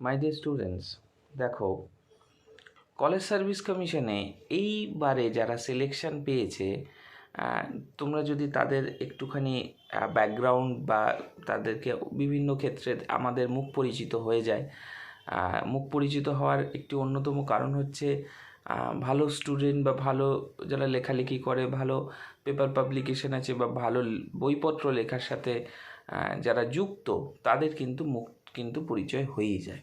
মাই dear students দেখো college service কমিশনে এইবারে যারা সিলেকশন পেয়েছে তোমরা যদি তাদের একটুখানি ব্যাকগ্রাউন্ড বা তাদেরকে বিভিন্ন ক্ষেত্রে আমাদের মুখ পরিচিত হয়ে যায় মুখ পরিচিত হওয়ার একটি অন্যতম কারণ হচ্ছে ভালো স্টুডেন্ট বা ভালো যারা লেখালেখি করে, ভালো পেপার পাবলিকেশন আছে বা ভালো বইপত্র লেখার সাথে যারা যুক্ত, তাদের কিন্তু মুখ, কিন্তু পরিচয় হয়েই যায়।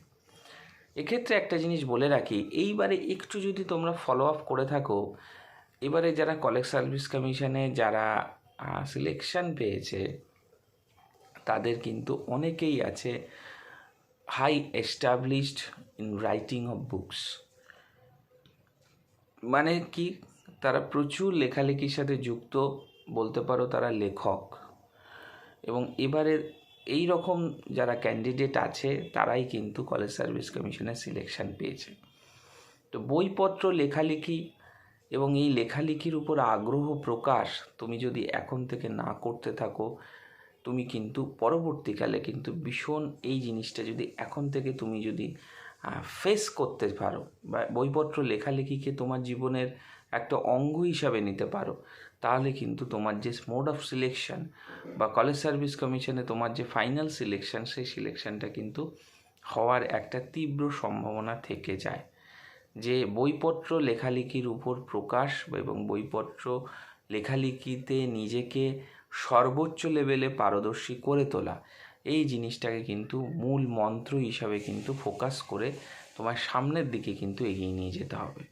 এক্ষেত্রে একটা জিনিস বলে রাখি, এইবারে একটু যদি তোমরা ফলো আপ করে থাকো, এবারে যারা কলেজ সার্ভিস কমিশনে যারা সিলেকশন পেয়েছে, তাদের কিন্তু অনেকেই আছে high established in writing of books মানে কি, তারা প্রচুর লেখালেখির সাথে যুক্ত, বলতে পারো তারা লেখক। এবং এবারে এই রকম যারা ক্যান্ডিডেট আছে, তারাই কিন্তু কলেজ সার্ভিস কমিশনের সিলেকশন পেয়েছে। তো বইপত্র, লেখালেখি এবং এই লেখালেখির উপর আগ্রহ প্রকাশ তুমি যদি এখন থেকে না করতে থাকো, তুমি কিন্তু পরবর্তীকালে কিন্তু ভীষণ এই জিনিসটা যদি এখন থেকে তুমি যদি ফেস করতে পারো বা বইপত্র লেখালেখিকে তোমার জীবনের একটা অঙ্গ হিসাবে নিতে পারো। তাহলে কিন্তু তোমার যে মোড অফ সিলেকশন বা কলেজ সার্ভিস কমিশনে তোমার যে ফাইনাল সিলেকশন সেই সিলেকশনটা কিন্তু হওয়ার একটা তীব্র সম্ভাবনা থেকে যায়। যে বইপত্র লেখালেখির উপর প্রকাশ এবং বইপত্র লেখালেখিতে নিজেকে সর্বোচ্চ লেভেলে পারদর্শী করে তোলা এই জিনিসটাকে কিন্তু মূল মন্ত্র হিসাবে কিন্তু ফোকাস করে তোমার সামনের দিকে কিন্তু এগিয়ে নিয়ে যেতে হবে।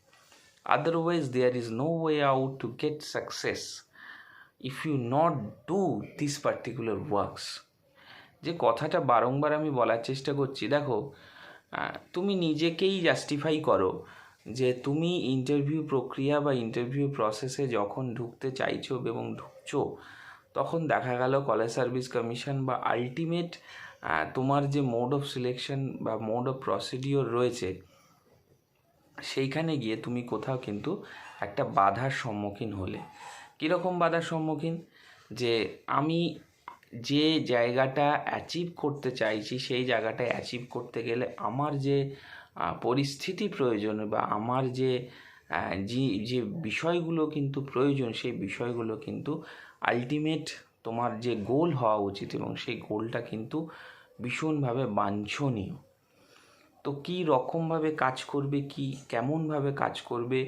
Otherwise there is no way out to get success if you not do this particular works যে কথাটা বারংবার আমি বলার চেষ্টা করছি, দেখো তুমি নিজেকেই জাস্টিফাই করো যে তুমি ইন্টারভিউ প্রক্রিয়া বা ইন্টারভিউ প্রসেসে যখন ঢুকতে চাইছো এবং ঢুকছো তখন দেখা গেল কলেজ সার্ভিস কমিশন বা আলটিমেট তোমার যে মোড অফ সিলেকশন বা মোড অফ প্রসিডিওর রয়েছে, সেইখানে গিয়ে তুমি কোথাও কিন্তু একটা বাধার সম্মুখীন হলে। কীরকম বাধার সম্মুখীন? যে আমি যে জায়গাটা অ্যাচিভ করতে চাইছি, সেই জায়গাটা অ্যাচিভ করতে গেলে আমার যে পরিস্থিতি প্রয়োজন বা আমার যে যে বিষয়গুলো কিন্তু প্রয়োজন, সেই বিষয়গুলো কিন্তু আলটিমেট তোমার যে গোল হওয়া উচিত এবং সেই গোলটা কিন্তু ভীষণভাবে বাঞ্ছনীয়। তো কী রকমভাবে কাজ করবে, কি কেমনভাবে কাজ করবে,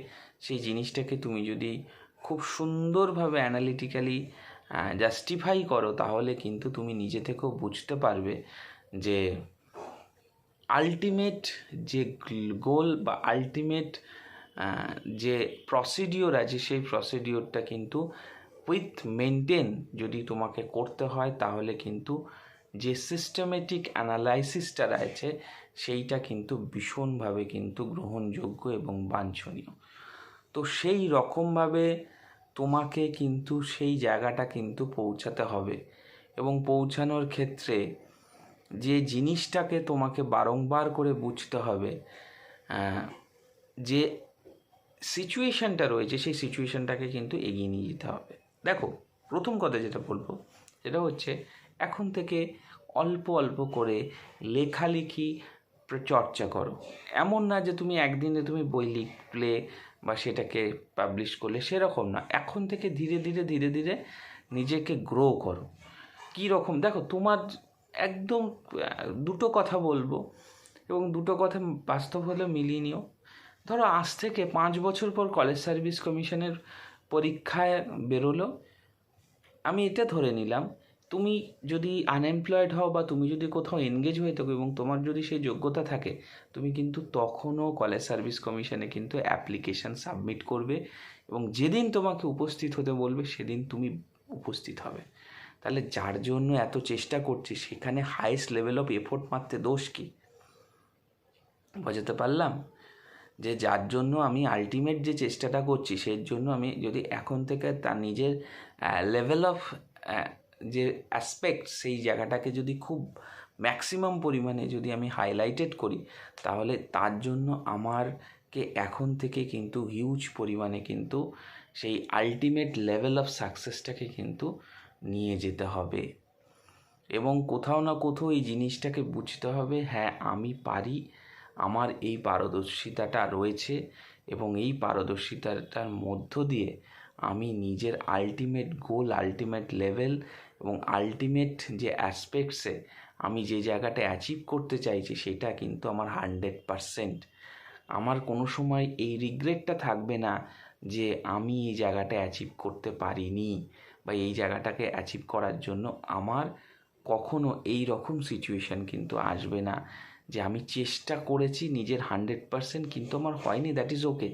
সেই জিনিসটাকে তুমি যদি খুব সুন্দরভাবে অ্যানালিটিক্যালি জাস্টিফাই করো, তাহলে কিন্তু তুমি নিজে থেকেও বুঝতে পারবে যে আলটিমেট যে গোল বা আলটিমেট যে প্রসিডিওর আছে, সেই প্রসিডিওরটা কিন্তু উইথ মেনটেন যদি তোমাকে করতে হয়, তাহলে কিন্তু যে সিস্টেমেটিক অ্যানালাইসিসটা রয়েছে, সেইটা কিন্তু ভীষণভাবে কিন্তু গ্রহণযোগ্য এবং বাঞ্ছনীয়। তো সেই রকমভাবে তোমাকে কিন্তু সেই জায়গাটা কিন্তু পৌঁছাতে হবে এবং পৌঁছানোর ক্ষেত্রে যে জিনিসটাকে তোমাকে বারংবার করে বুঝতে হবে যে সিচুয়েশনটা রয়েছে, সেই সিচুয়েশনটাকে কিন্তু এগিয়ে নিয়ে যেতে হবে। দেখো, প্রথম কথা যেটা বলব, সেটা হচ্ছে এখন থেকে অল্প অল্প করে লেখালেখি চর্চা করো। এমন না যে তুমি একদিনে তুমি বই লিখলে বা সেটাকে পাবলিশ করলে সেরকম না। এখন থেকে ধীরে ধীরে ধীরে ধীরে নিজেকে গ্রো করো। কী রকম? দেখো, তোমার একদম দুটো কথা বলব এবং দুটো কথা বাস্তব হলে মিলিয়ে নিও। ধরো, আজ থেকে পাঁচ বছর পর কলেজ সার্ভিস কমিশনের পরীক্ষায় বেরোলো। আমি এটা ধরে নিলাম, তুমি যদি আনএমপ্লয়েড হও বা তুমি যদি কোথাও এনগেজ হয়ে থাকো এবং তোমার যদি সেই যোগ্যতা থাকে, তুমি কিন্তু তখনও কলেজ সার্ভিস কমিশনে কিন্তু অ্যাপ্লিকেশান সাবমিট করবে এবং যেদিন তোমাকে উপস্থিত হতে বলবে, সেদিন তুমি উপস্থিত হবে। তাহলে যার জন্য এত চেষ্টা করছি, সেখানে হাইয়েস্ট লেভেল অফ এফোর্ট মারতে দোষ কী? বোঝাতে পারলাম? যে যার জন্য আমি আলটিমেট যে চেষ্টাটা করছি সেই জন্য আমি যদি এখন থেকে তার নিজের লেভেল অফ যে অ্যাসপেক্ট সেই জায়গাটাকে যদি খুব ম্যাক্সিমাম পরিমাণে যদি আমি হাইলাইটেড করি, তাহলে তার জন্য আমারকে এখন থেকে কিন্তু হিউজ পরিমাণে কিন্তু সেই আলটিমেট লেভেল অফ সাকসেসটাকে কিন্তু নিয়ে যেতে হবে। এবং কোথাও না কোথাও এই জিনিসটাকে বুঝতে হবে হ্যাঁ আমি পারি আমার এই পারদর্শিতাটা রয়েছে এবং এই পারদর্শিতাটার মধ্য দিয়ে আমি নিজের আলটিমেট গোল আলটিমেট লেভেল এবং আলটিমেট যে অ্যাসপেক্টসে আমি যে জায়গাটা অ্যাচিভ করতে চাইছি সেটা কিন্তু আমার হান্ড্রেড পারসেন্ট আমার কোনো সময় এই রিগ্রেটটা থাকবে না যে আমি এই জায়গাটা অ্যাচিভ করতে পারিনি বা এই জায়গাটাকে অ্যাচিভ করার জন্য আমার কখনো এই রকম সিচুয়েশান কিন্তু আসবে না। যে আমি চেষ্টা করেছি নিজের হান্ড্রেড পারসেন্ট, কিন্তু আমার হয়নি দ্যাট ইজ ওকে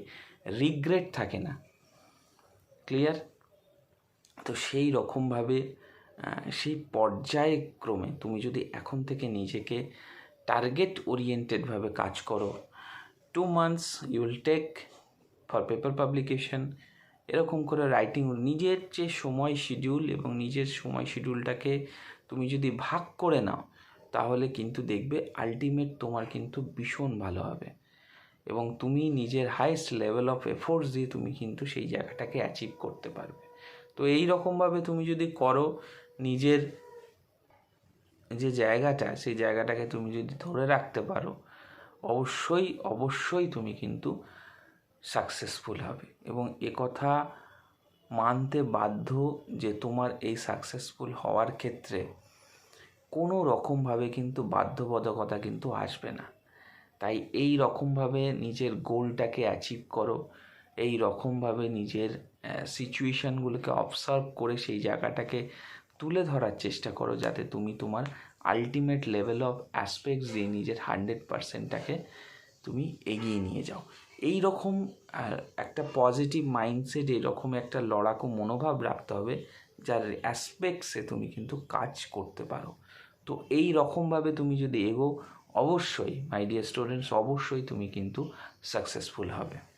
রিগ্রেট থাকে না। ক্লিয়ার তো সেই রকমভাবে সেই পর্যায়ক্রমে তুমি যদি এখন থেকে নিজেকে টার্গেট ওরিয়েন্টেডভাবে কাজ করো two months you will take for paper publication এরকম করে রাইটিং নিজের যে সময় শিডিউল এবং নিজের সময় শিডিউলটাকে তুমি যদি ভাগ করে নাও তাহলে কিন্তু দেখবে আলটিমেট তোমার কিন্তু ভীষণ ভালো হবে। এবং তুমি নিজের হাইয়েস্ট লেভেল অফ এফোর্টস দিয়ে তুমি কিন্তু সেই জায়গাটাকে অ্যাচিভ করতে পারবে। তো এই রকমভাবে তুমি যদি করো, নিজের যে জায়গাটা, সেই জায়গাটাকে তুমি যদি ধরে রাখতে পারো, অবশ্যই অবশ্যই তুমি কিন্তু সাকসেসফুল হবে। এবং কথা মানতে বাধ্য যে তোমার এই সাকসেসফুল হওয়ার ক্ষেত্রে কোনো রকমভাবে কিন্তু বাধ্যবাধকতা কিন্তু আসবে না। তাই এই রকমভাবে নিজের গোলটাকে অ্যাচিভ করো, এই রকমভাবে নিজের সিচুয়েশানগুলোকে অবসার্ভ করে সেই জায়গাটাকে তুলে ধরার চেষ্টা করো যাতে তুমি তোমার আলটিমেট লেভেল অফ অ্যাসপেক্টস দিয়ে নিজের হান্ড্রেড পারসেন্টটাকে তুমি এগিয়ে নিয়ে যাও। এই রকম একটা পজিটিভ মাইন্ডসেট এরকম একটা লড়াকু মনোভাব রাখতে হবে যার অ্যাসপেক্টসে তুমি কিন্তু কাজ করতে পারো। তো এই রকমভাবে তুমি যদি এগো, অবশ্যই মাই ডিয়ার স্টুডেন্টস অবশ্যই তুমি কিন্তু সাকসেসফুল হবে।